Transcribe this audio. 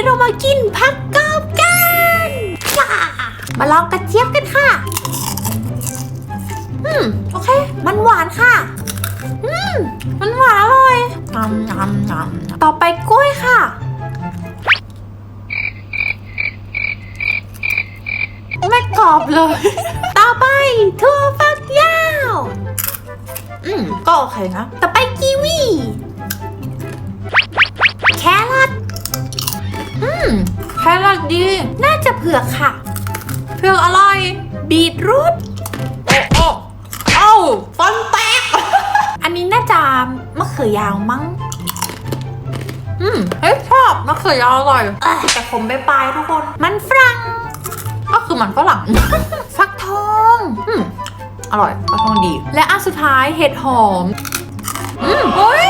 นี้เรามากินผักกาดกันจ้ามาลองกระเจี๊ยบกันค่ะ อืม โอเค มันหวานค่ะ อืม มันหวานอร่อยงำงำงำต่อไปกล้วยค่ะ ไม่กรอบเลย ต่อไปถั่วฝักยาว อืม ก็โอเคนะ ต่อไปกีวี แครอทดี น่าจะเผือกค่ะ เผือกอร่อย บีทรูทโอ้โอ้เอ้าฟันแตก อันนี้น่าจะมะเขือยาวมั้ง อืมเฮ้ยชอบมะเขือยาวอร่อยเอ้ยแต่ผมไปปลายทุกคน มันฝรั่ง ก็คือมันฝรั่ง ฟักทองอืมอร่อยฟักทองดี และอันสุดท้ายเห็ดหอม อืมเฮ้ยเฮ้ยเฮ้ย